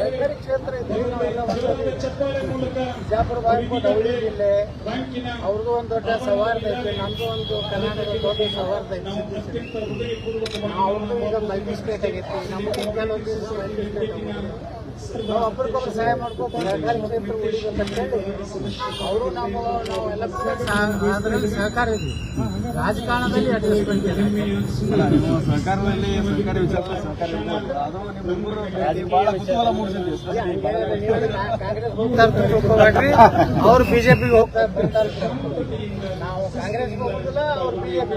ಸರ್ಕಾರಿ ಕ್ಷೇತ್ರ ಬಿಜಾಪುರ ಬಾಗಲಕೋಟೆ ಅವಳಿ ಜಿಲ್ಲೆ ಅವ್ರದ್ದು ಒಂದು ದೊಡ್ಡ ಸವಾರ್ದ ಐತಿ ನಮ್ದು ಒಂದು ಕರ್ನಾಟಕದ ದೊಡ್ಡ ಸವಾರ್ದ ಐತಿ ಅವ್ರದ್ದು ಈಗ ಮಲ್ಟಿ ಆಗೈತಿ ನಮ್ಗೆ ಸ್ಟೇಟ್ ನಾವು ಒಬ್ರಿಗೊಬ್ರು ಸಹಾಯ ಮಾಡ್ಕೊಂಡು ಅವರು ನಾವು ನಾವೆಲ್ಲ ಅದರಲ್ಲಿ ಸಹಕಾರ ಇದೆ ರಾಜಕಾರಣದಲ್ಲಿ ಅಡ್ಜಸ್ಟ್ಮೆಂಟ್ ನೀವು ಸರ್ಕಾರದಲ್ಲಿ ಸರ್ಕಾರಿ ವಿಚಾರ ಕಾಂಗ್ರೆಸ್ ಹೋಗ್ತಾ ತಿಳ್ಕೊಬೇಡ್ರಿ ಅವ್ರು ಬಿಜೆಪಿಗೆ ಹೋಗ್ತಾ ಇರ್ತಾರೆ ನಾವು ಕಾಂಗ್ರೆಸ್ ಹೋಗುದಿಲ್ಲ ಅವ್ರು ಬಿಜೆಪಿ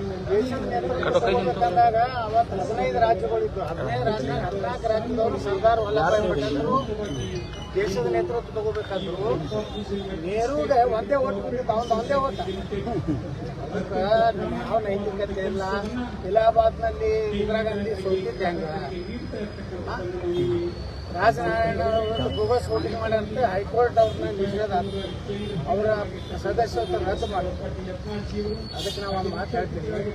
ತಗೋಬೇಕಂದಾಗ ಅವತ್ತು ಹದಿನೈದು ರಾಜ್ಯಗಳಿದ್ದು ಹದಿನೈದು ರಾಜ್ಯ ಹದಿನಾಲ್ಕು ರಾಜ್ಯದವರು ಸರ್ದಾರ್ ವಲ್ಲಭಾಯಿ ಪಟೇಲರು ದೇಶದ ನೇತೃತ್ವ ತಗೋಬೇಕಾದ್ರು ನೆಹರೂಗೆ ಒಂದೇ ಓಟ್ ಬಂದಿದ್ದು ಅವನು ಒಂದೇ ಓಟ. ಅದಕ್ಕೆ ಯಾವ ನೈತಿಕತೆ ಇಲ್ಲ. ಇಲಾಹಾಬಾದ್ನಲ್ಲಿ ಇಂದಿರಾ ಗಾಂಧಿ ಸೋತಿದ್ದೆ ಹಂಗ? ರಾಜನಾರಾಯಣ ಅವರು ಬೋಗಸ್ ವೋಟಿಂಗ್ ಮಾಡ್ಯಾರಂತ ಹೈಕೋರ್ಟ್ ಅವ್ರನ್ನ ನಿಷೇಧ ಅವರ ಸದಸ್ಯತ್ವ ರದ್ದು ಮಾಡಿದ್ರು ಅದಕ್ಕೆ ನಾವು ಒಂದು ಮಾತು ಹೇಳ್ತೀವಿ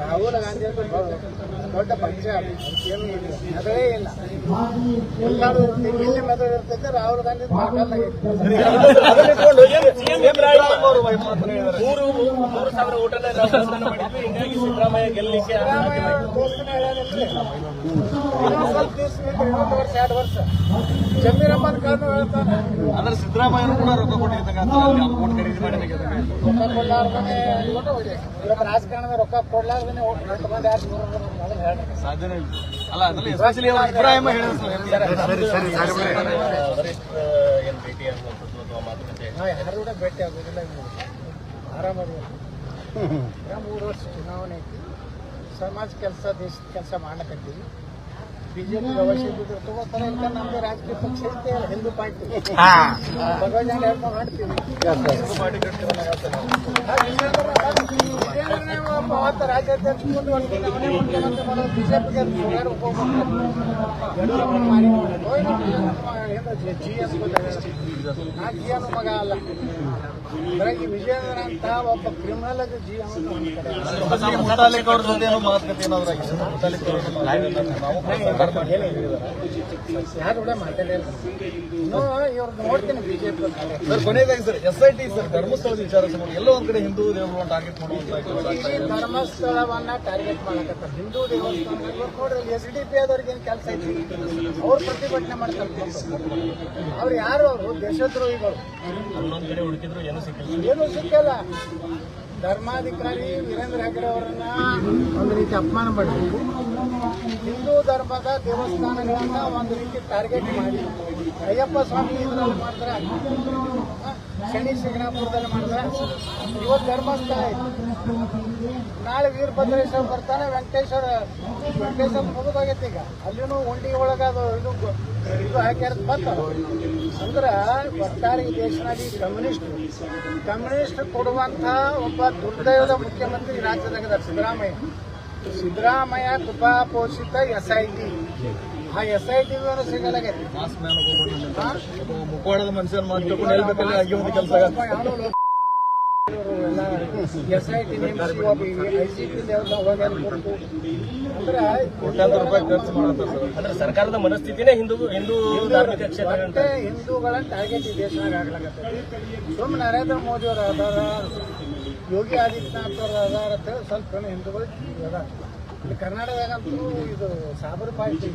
ರಾಹುಲ್ ಗಾಂಧಿ ಅಂತ ದೊಡ್ಡ ಪಕ್ಷ ಅದು. ಏನು ಇಲ್ಲ ಮೆದುಳೇ ಇಲ್ಲ ಎಲ್ಲರೂ ಇಲ್ಲಿ ಮೆದಳು ಇರ್ತೈತೆ, ರಾಹುಲ್ ಗಾಂಧಿ. ಮೂರು ಮೂರು ಸಾವಿರ ಓಟನ್ನ ಮಾಡಿದ್ವಿ ಸಿದ್ದರಾಮಯ್ಯ ಗೆಲ್ಲಲಿಕ್ಕೆ ಸ್ವಲ್ಪ ದಿವಸ ಎರಡು ವರ್ಷ ವರ್ಷ ಜಮೀರ್ ಅಹಮದ್ ಖಾನ್ ಹೇಳ್ತಾನೆ ಅಂದ್ರೆ ಸಿದ್ದರಾಮಯ್ಯನು ಕೂಡ ರೊಕ್ಕ ಕೊಟ್ಟಿರ್ತಕ್ಕಂಥ ರಾಜಕಾರಣದ ರೊಕ್ಕ ಕೊಡ್ಲಾರ್ದೇ ಯಾರು ಸಾಧ್ಯನೇ ಇಲ್ಲ. ಅಲ್ಲ ಅದ್ರಲ್ಲಿ ಎಸ್ಪೆಷಲಿ ಅವ್ರು ಇಬ್ರಾಹಿಮ ಹೇಳಿದ್ರು ವರಿಷ್ಠ ಏನ್ ಭೇಟಿ ಅನ್ನುವಂಥದ್ದು ಅಥವಾ ಮಾತುಕತೆ ನಾವು ಯಾರು ಕೂಡ ಭೇಟಿ ಆಗೋದಿಲ್ಲ ಆರಾಮಾಗಿ ಮೂರು ವರ್ಷ ಚುನಾವಣೆ ಐತಿ. ಸಮಾಜ ಕೆಲಸ ದೇಶದ ಕೆಲಸ ಮಾಡ್ಲಕತ್ತೀವಿ ಬಿಜೆಪಿ ವ್ಯವಸ್ಥೆ ಇದ್ದಿದ್ರೆ ತಗೋತಾರೆ ಇಲ್ಲ ನಮ್ದು ರಾಜಕೀಯ ಪಕ್ಷ ಐತೆ ಹಿಂದೂ ಪಾರ್ಟಿ ಭಗವಂತ ಹೇಳ್ಕೊಂಡು ಮಾಡ್ತೀವಿ ಅವತ್ತು ರಾಜ್ಯಾಧ್ಯಕ್ಷ ಮುಂದುವರ್ತೀನಿ ಅವನೇ ಮುಖ್ಯಮಂತ್ರಿ ಮಾಡೋದು ಬಿಜೆಪಿಗೆ ಯಡಿಯೂರಪ್ಪ ಮಾರಿ ಜಿ ಎಸ್ ನಾ ಜಿ ಅನ್ನೋ ಮಗ ಅಲ್ಲ ಬೆಳಗ್ಗೆ ವಿಜಯೇಂದ್ರ ಅಂತ ಒಬ್ಬ ಕ್ರಿಮಿನಲ್ ಅದು ಜಿ ಅನ್ನೋ ಒಂದು ಕಡೆ ಮುತಾಲಿಕ್ ಅವ್ರ ಜೊತೆ ಏನೋ ಮಾತುಕತೆ ಏನಾದ್ರು ಆಗಿದೆ ಮುತಾಲಿಕ್ ಅವ್ರ ಜೊತೆ ಮಾತುಕತೆ ನಾವು ಸರ್ಕಾರ ಮಾಡಿ- ಯಾರು ಕೂಡ ಮಾತಾಡಿಲ್ಲ ಇನ್ನೂ ಇವ್ರು ನೋಡ್ತೀನಿ ಬಿಜೆಪಿ ಸರ್, ಕೊನೆಯದಾಗಿ sir S I T sir, ಧರ್ಮಸ್ಥಳದ ವಿಚಾರ ಸಂಬಂಧ ಎಲ್ಲೋ ಒಂದ್ ಕಡೆ ಹಿಂದೂ ದೇವರುಗಳನ್ನು ಟಾರ್ಗೆಟ್ ಮಾಡುವಂತ ಈ ಧರ್ಮಸ್ಥಳವನ್ನ ಟಾರ್ಗೆಟ್ ಮಾಡಕತ್ತಾರೆ. ಹಿಂದೂ ದೇವಸ್ಥಾನ ನೋಡ್ರಿ ಎಸ್ ಡಿ ಪಿ ಆದವ್ರಿಗೆ ಏನು ಕೆಲಸ ಐತಿ? ಅವ್ರು ಪ್ರತಿಭಟನೆ ಮಾಡ್ತಾರೆ ಅವ್ರು ಯಾರು? ಅವರು ದೇಶದ್ರೋಹಿಗಳು. ಏನು ಸಿಕ್ಕಲ್ಲ. ಧರ್ಮಾಧಿಕಾರಿ ವೀರೇಂದ್ರ ಹೆಗ್ಡೆ ಅವರನ್ನ ಒಂದು ರೀತಿ ಅಪಮಾನ ಮಾಡಬೇಕು ಹಿಂದೂ ಧರ್ಮದ ದೇವಸ್ಥಾನಗಳನ್ನ ಒಂದು ರೀತಿ ಟಾರ್ಗೆಟ್ ಮಾಡಿ ಅಯ್ಯಪ್ಪ ಸ್ವಾಮಿ ಮಾಡ್ತಾರೆ. ಶನಿ ಶಿಂಗಣಾಪುರದಲ್ಲಿ ಮಾಡಿದ್ರೆ ಇವತ್ತು ಧರ್ಮಸ್ಥಳ ಐತಿ ನಾಳೆ ವೀರಭದ್ರೇಶ್ವರ ಬರ್ತಾನೆ, ವೆಂಕಟೇಶ್ವರ ವೆಂಕಟೇಶ್ವರ ಮುಗಿದೋಗೈತಿ ಈಗ. ಅಲ್ಲಿನೂ ಉಂಡಿ ಒಳಗೆ ಅದು ಇದು ಇದು ಹಾಕ್ಯಾರ ಬಂತ. ಅಂದ್ರೆ ಒಟ್ಟಾರೆ ಈ ದೇಶದಲ್ಲಿ ಕಮ್ಯುನಿಸ್ಟ್ ಕಮ್ಯುನಿಸ್ಟ್ ಕೊಡುವಂತ ಒಬ್ಬ ದುರ್ದೈವದ ಮುಖ್ಯಮಂತ್ರಿ ರಾಜ್ಯದಾಗ ಸಿದ್ದರಾಮಯ್ಯ. ಸಿದ್ದರಾಮಯ್ಯ ಕೃಪಾ ಪೋಷಿತ ಎಸ್ ಐ ಟಿ ಆ ಎಸ್ ಐ ಟಿ ಸಿಗಲಾಗೈತಿ ಮುಖವಾಡದ ಮನುಷ್ಯನ S I T I C P ಅಂದ್ರೆ ಕೋಟ್ಯಾಂತರ ರೂಪಾಯಿ ಖರ್ಚು ಮಾಡುತ್ತೆ ಅಂದ್ರೆ ಸರ್ಕಾರದ ಮನಸ್ಥಿತಿನೇ ಹಿಂದೂ ಹಿಂದೂ ಧಾರ್ಮಿಕ ಕ್ಷೇತ್ರ ಅಂತ. ಹಿಂದೂಗಳನ್ನ ಟಾರ್ಗೆಟ್ ಈ ದೇಶದಾಗ ಆಗ್ಲಾಗತ್ತೆ ಸುಮ್ಮನೆ ನರೇಂದ್ರ ಮೋದಿ ಅವರು ಆಧಾರ ಯೋಗಿ ಆದಿತ್ಯನಾಥ್ ಅವರು ಅದಾರ ಅಂತ ಹೇಳಿ ಸ್ವಲ್ಪ ಜನ ಹಿಂದೂಗಳು ಇಲ್ಲಿ ಕರ್ನಾಟಕದಾಗಂತೂ ಇದು ಸಾಬರ್ ಪಾರ್ಟಿ